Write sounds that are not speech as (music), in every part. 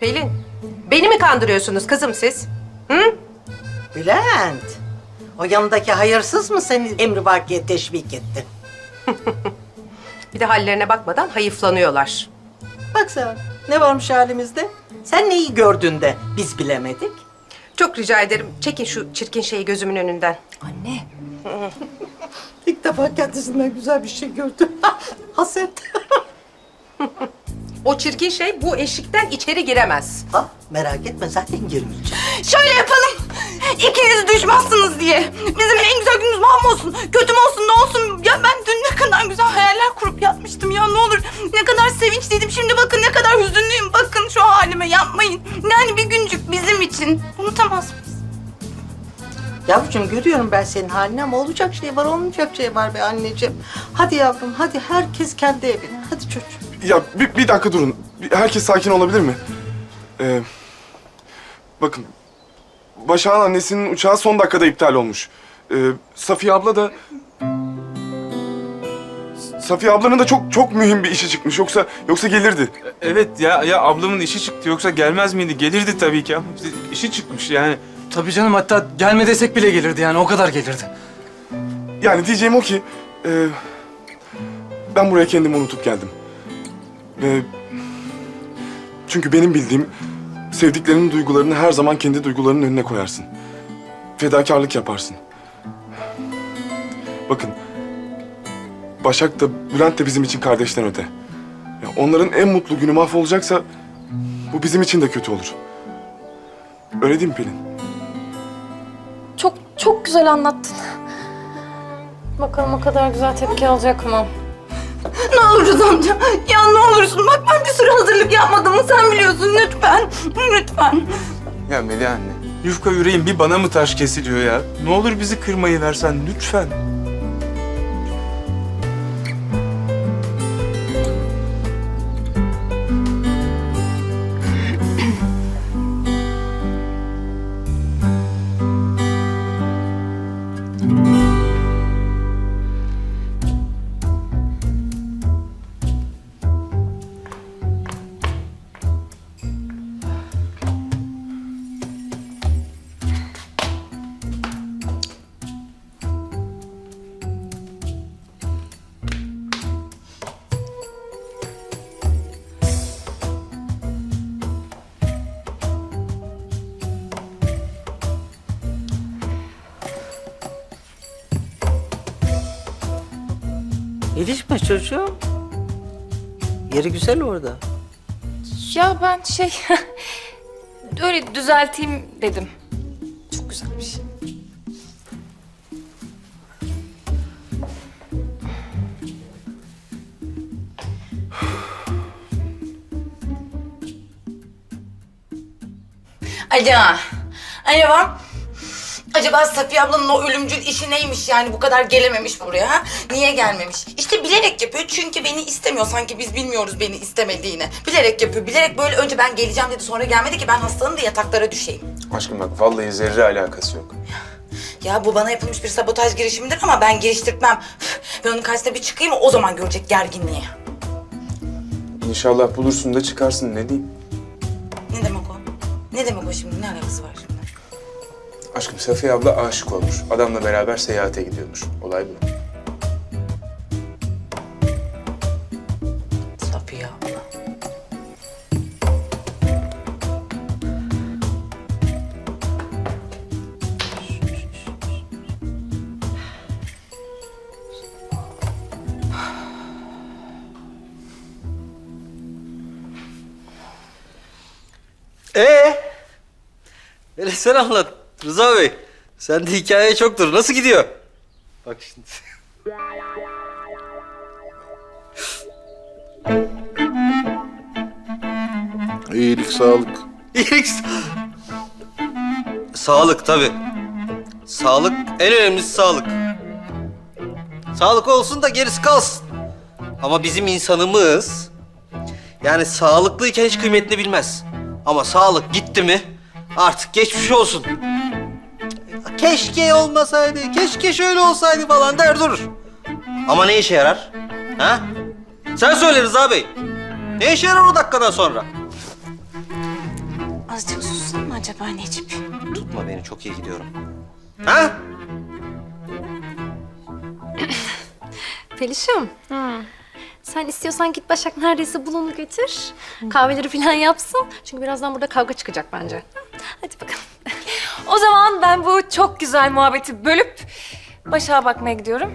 Pelin, beni mi kandırıyorsunuz kızım siz? Hı? Bülent, o yanındaki hayırsız mı seni emrivakiye teşvik etti? Bir de hallerine bakmadan hayıflanıyorlar. Bak sen, ne varmış halimizde? Sen neyi gördün de biz bilemedik? Çok rica ederim çekin şu çirkin şeyi gözümün önünden. Anne. İlk defa kendisinden güzel bir şey gördüm. (laughs) Haset. (laughs) O çirkin şey bu eşikten içeri giremez. ha, merak etme zaten girmeyeceğim. Şöyle yapalım. İkiniz düşmezsiniz diye. Bizim en güzel günümüz mahvolsun. Kötü mü olsun ne olsun. Ya ben dün ne kadar güzel hayaller kurup yatmıştım ya ne olur. Ne kadar sevinçliydim. Şimdi bakın ne kadar hüzünlüyüm. Bakın şu halime yapmayın. Yani bir güncük bizim için. Unutamaz mıyız? Yavrucuğum görüyorum ben senin halini ama olacak şey var, olmayacak şey var be anneciğim. Hadi yavrum, hadi herkes kendi evine. Hadi çocuğum. Ya bir, bir dakika durun. Bir- Herkes sakin olabilir mi? Ee, bakın. Başak'ın annesinin uçağı son dakikada iptal olmuş. Ee, Safiye abla da... Safiye ablanın da çok çok mühim bir işi çıkmış. Yoksa yoksa gelirdi. Evet ya ya ablamın işi çıktı yoksa gelmez miydi? Gelirdi tabii ki ama işte işi çıkmış yani. Tabii canım hatta gelme desek bile gelirdi yani o kadar gelirdi. Yani diyeceğim o ki... e, ben buraya kendimi unutup geldim. Ve... Çünkü benim bildiğim... Sevdiklerinin duygularını her zaman kendi duygularının önüne koyarsın. Fedakarlık yaparsın. Bakın... Başak da Bülent de bizim için kardeşten öte. Ya onların en mutlu günü mahvolacaksa... Bu bizim için de kötü olur. Öyle değil mi Pelin? Çok çok güzel anlattın. Bakalım o kadar güzel tepki alacak mı? Ne olur Rıza amca. Ya ne olursun. Bak ben bir sürü hazırlık yapmadığımı sen biliyorsun. Lütfen. Lütfen. Ya Melih anne. Yufka yüreğin bir bana mı taş kesiliyor ya? Ne olur bizi kırmayı versen lütfen. Gelişme çocuğum. Yeri güzel orada. Ya ben şey (laughs) öyle düzelteyim dedim. Çok güzelmiş. (sighs) Acaba, acaba, acaba Safiye ablanın o ölümcül işi neymiş yani bu kadar gelememiş buraya ha? Niye gelmemiş? İşte bilerek yapıyor çünkü beni istemiyor. Sanki biz bilmiyoruz beni istemediğini. Bilerek yapıyor. Bilerek böyle önce ben geleceğim dedi sonra gelmedi ki ben hastanın da yataklara düşeyim. Aşkım bak vallahi zerre alakası yok. Ya bu bana yapılmış bir sabotaj girişimidir ama ben giriştirtmem. Ben onun karşısına bir çıkayım o zaman görecek gerginliği. İnşallah bulursun da çıkarsın ne diyeyim. Ne demek o? Ne demek o şimdi? Ne alakası var? Aşkım Safiye abla aşık olmuş. Adamla beraber seyahate gidiyormuş. Olay bu. Safiye abla. Ee? Hele sen anlat Rıza Bey. Sende hikaye çoktur. Nasıl gidiyor? Bak şimdi. (laughs) İyilik, sağlık. İyilik. Sağlık tabii. Sağlık en önemlisi sağlık. Sağlık olsun da gerisi kalsın. Ama bizim insanımız yani sağlıklıyken hiç kıymetini bilmez. Ama sağlık gitti mi artık geçmiş olsun. Keşke olmasaydı, keşke şöyle olsaydı falan der durur. Ama ne işe yarar? Ha? Sen söyle Rıza Bey. Ne işe yarar o dakikadan sonra? Azıcık sussan mı acaba Necip? Tutma beni çok iyi gidiyorum. Ha? Pelişim. Sen istiyorsan git Başak neredeyse bul onu getir. Kahveleri falan yapsın. Çünkü birazdan burada kavga çıkacak bence. Hadi bakalım. O zaman ben bu çok güzel muhabbeti bölüp Başak'a bakmaya gidiyorum.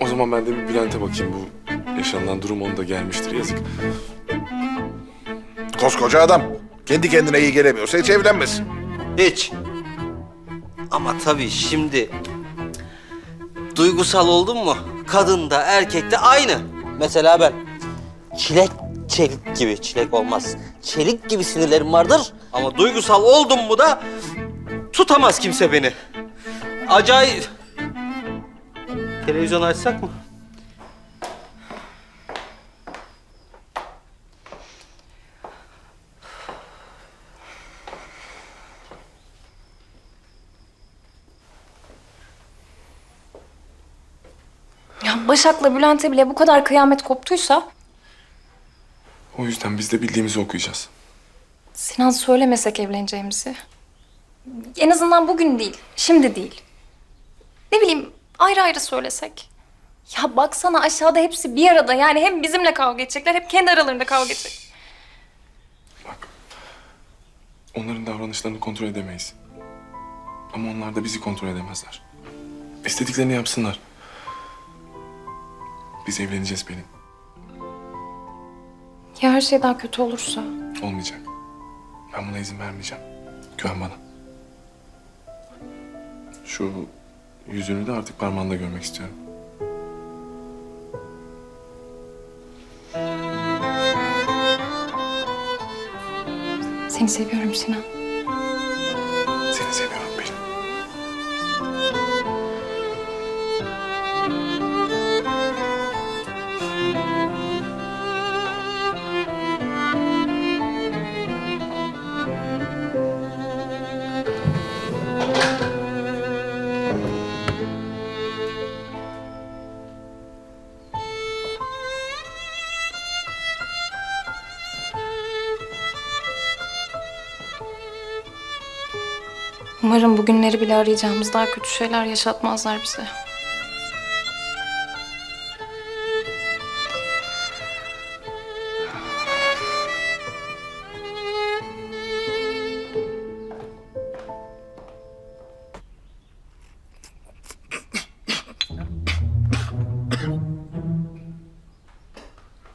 O zaman ben de bir Bülent'e bakayım. Bu yaşanılan durum onda gelmiştir yazık. Koskoca adam. Kendi kendine iyi gelemiyorsa hiç evlenmesin. Hiç. Ama tabii şimdi duygusal oldun mu? Kadın da erkek de aynı. Mesela ben çilek çelik gibi çilek olmaz. Çelik gibi sinirlerim vardır ama duygusal oldum mu da tutamaz kimse beni. Acayip. Televizyon açsak mı? Ya Başak'la Bülent'e bile bu kadar kıyamet koptuysa O yüzden biz de bildiğimizi okuyacağız. Sinan söylemesek evleneceğimizi. En azından bugün değil, şimdi değil. Ne bileyim ayrı ayrı söylesek. Ya baksana aşağıda hepsi bir arada. Yani hem bizimle kavga edecekler, hep kendi aralarında kavga edecek. Bak. Onların davranışlarını kontrol edemeyiz. Ama onlar da bizi kontrol edemezler. İstediklerini yapsınlar. Biz evleneceğiz Pelin. Ya her şey daha kötü olursa? Olmayacak. Ben buna izin vermeyeceğim. Güven bana. Şu yüzünü de artık parmağında görmek istiyorum. Seni seviyorum Sinan. Umarım bugünleri bile arayacağımız daha kötü şeyler yaşatmazlar bize.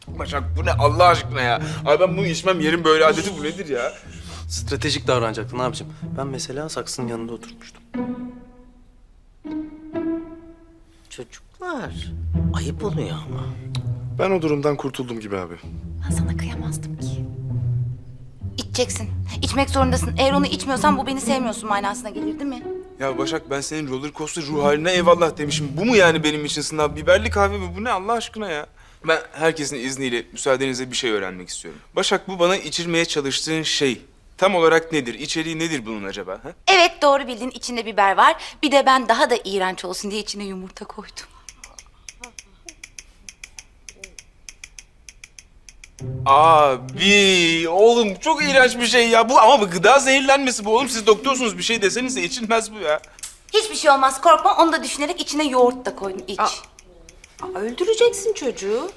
Başak bu ne Allah aşkına ya? Abi ben bunu içmem yerim böyle adeti bu nedir ya? Stratejik davranacaktın abicim. Ben mesela saksının yanında oturmuştum. Çocuklar ayıp oluyor ama. Ben o durumdan kurtuldum gibi abi. Ben sana kıyamazdım ki. İçeceksin. İçmek zorundasın. Eğer onu içmiyorsan bu beni sevmiyorsun manasına gelir değil mi? Ya Başak ben senin roller coaster ruh haline eyvallah demişim. Bu mu yani benim için sınav? Biberli kahve mi? Bu ne Allah aşkına ya? Ben herkesin izniyle müsaadenizle bir şey öğrenmek istiyorum. Başak bu bana içirmeye çalıştığın şey tam olarak nedir? İçeriği nedir bunun acaba? Ha? Evet doğru bildin. İçinde biber var. Bir de ben daha da iğrenç olsun diye içine yumurta koydum. Abi oğlum çok iğrenç bir şey ya bu ama bu gıda zehirlenmesi bu oğlum siz doktorsunuz bir şey desenize içilmez bu ya. Hiçbir şey olmaz korkma. Onu da düşünerek içine yoğurt da koydum. İç. Aa, öldüreceksin çocuğu.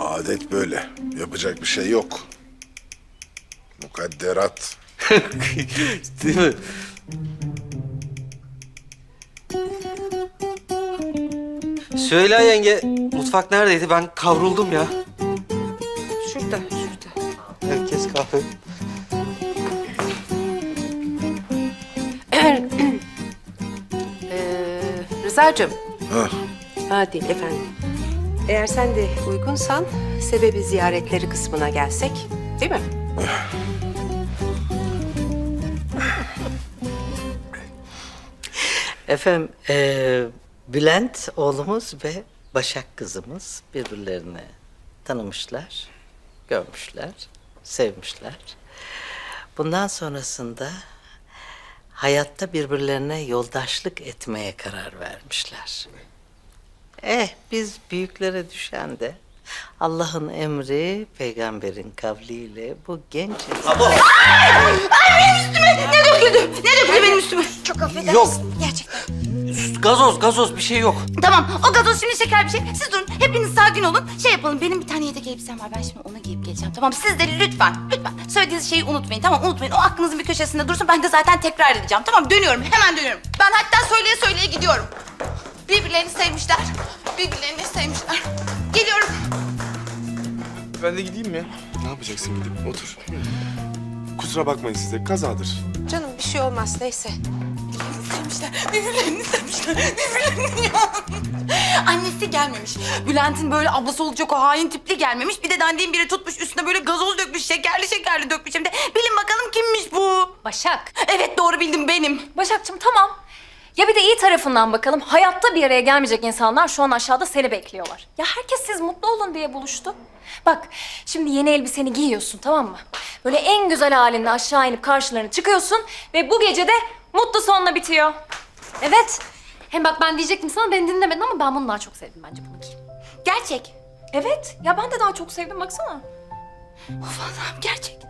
Adet böyle. Yapacak bir şey yok. Mukadderat. (laughs) Değil mi? Söyle yenge, mutfak neredeydi? Ben kavruldum ya. Şurada, şurada. Herkes kahve. Ee, Rıza'cığım. Hah. Ha değil efendim. Eğer sen de uygunsan sebebi ziyaretleri kısmına gelsek. Değil mi? Efendim eee, Bülent oğlumuz ve Başak kızımız birbirlerini tanımışlar, görmüşler, sevmişler. Bundan sonrasında hayatta birbirlerine yoldaşlık etmeye karar vermişler. Eh biz büyüklere düşen de Allah'ın emri peygamberin kavliyle bu genç insan... Ne döküldü? Ne döküldü benim üstüme? Çok affedersin. Yok. Gerçekten. Gazoz, gazoz bir şey yok. Tamam o gazoz şimdi şeker bir şey. Siz durun hepiniz sakin olun. Şey yapalım benim bir tane yedek elbisem var. Ben şimdi onu giyip geleceğim. Tamam siz de lütfen lütfen söylediğiniz şeyi unutmayın. Tamam unutmayın. O aklınızın bir köşesinde dursun. Ben de zaten tekrar edeceğim. Tamam dönüyorum hemen dönüyorum. Ben hatta söyleye söyleye gidiyorum. Birbirlerini sevmişler. Birbirlerini sevmişler. Geliyorum. Ben de gideyim mi? Ne yapacaksın gidip otur. Kusura bakmayın size kazadır. Canım bir şey olmaz neyse. sevmişler. Birbirlerini sevmişler. Birbirlerini ya. Annesi gelmemiş. Bülent'in böyle ablası olacak o hain tipli gelmemiş. Bir de dandiğin biri tutmuş üstüne böyle gazoz dökmüş. Şekerli şekerli dökmüş. Hem de bilin bakalım kimmiş bu? Başak. Evet doğru bildim benim. Başakçım tamam. Ya bir de iyi tarafından bakalım. Hayatta bir araya gelmeyecek insanlar şu an aşağıda seni bekliyorlar. Ya herkes siz mutlu olun diye buluştu. Bak şimdi yeni elbiseni giyiyorsun tamam mı? Böyle en güzel halinde aşağı inip karşılarına çıkıyorsun ve bu gece de mutlu sonla bitiyor. Evet. Hem bak ben diyecektim sana beni dinlemedin ama ben bunu daha çok sevdim bence bunu giy. Gerçek. Evet ya ben de daha çok sevdim baksana. Of Allah'ım gerçek.